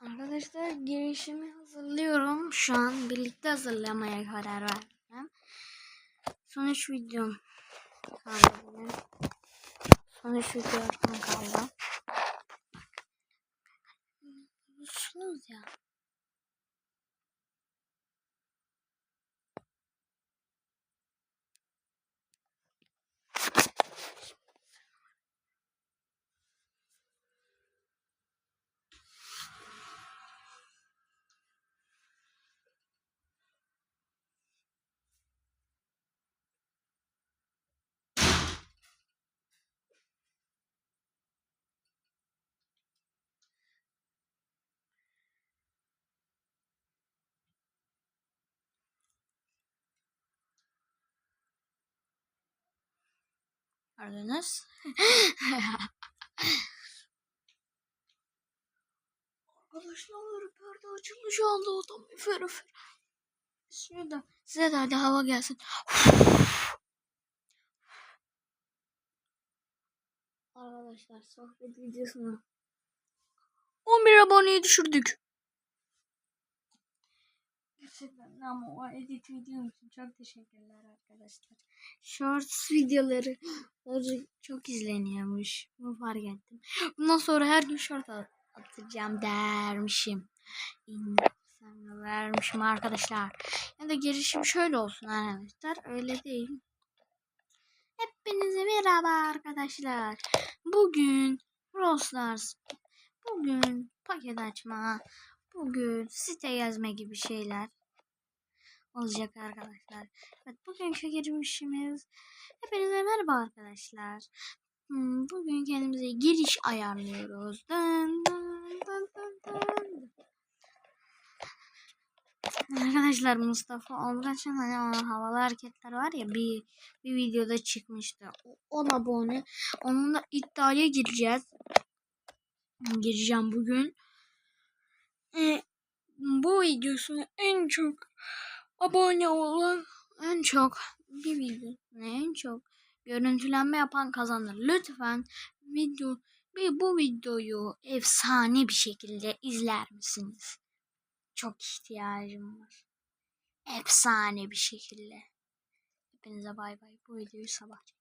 Arkadaşlar girişimi hazırlıyorum. Şu an birlikte hazırlamaya karar verdim. Son üç videom kaldı benim. Son üç videom kaldı. Musunuz ya? Gördünüz. Arkadaşlar perde açılmış aldı adam. Üfer üfer. De, size de hadi hava gelsin. Arkadaşlar sohbet videosunu 11 aboneyi düşürdük. Gerçekten ama o edit videom için çok teşekkürler arkadaşlar. Shorts videolarıları çok izleniyormuş. Bunu fark ettim. Bundan sonra her gün at- atacağım dermişim. İnsan vermişim arkadaşlar. Ya da girişim şöyle olsun arkadaşlar. Öyle değil. Hepinize merhaba arkadaşlar. Bugün Brawl. Bugün paket açma. Bugün site gezme gibi şeyler olacak arkadaşlar. Evet bugünkü girişimiz. Hepinize merhaba arkadaşlar. Hmm, Bugün kendimize giriş ayarlıyoruz. Dın dın dın dın dın. Arkadaşlar Mustafa Olgaç'ın hani havalı hareketler var ya bir bir videoda çıkmıştı. O- On abone. Onunla iddiaya gireceğiz. Gireceğim bugün. Ee, bu videosuna en çok abone olan en çok bir videosuna en çok görüntülenme yapan kazanır. Lütfen video bir bu videoyu efsane bir şekilde izler misiniz? Çok ihtiyacım var. Efsane bir şekilde. Hepinize bay bay. Bu videoyu sabah.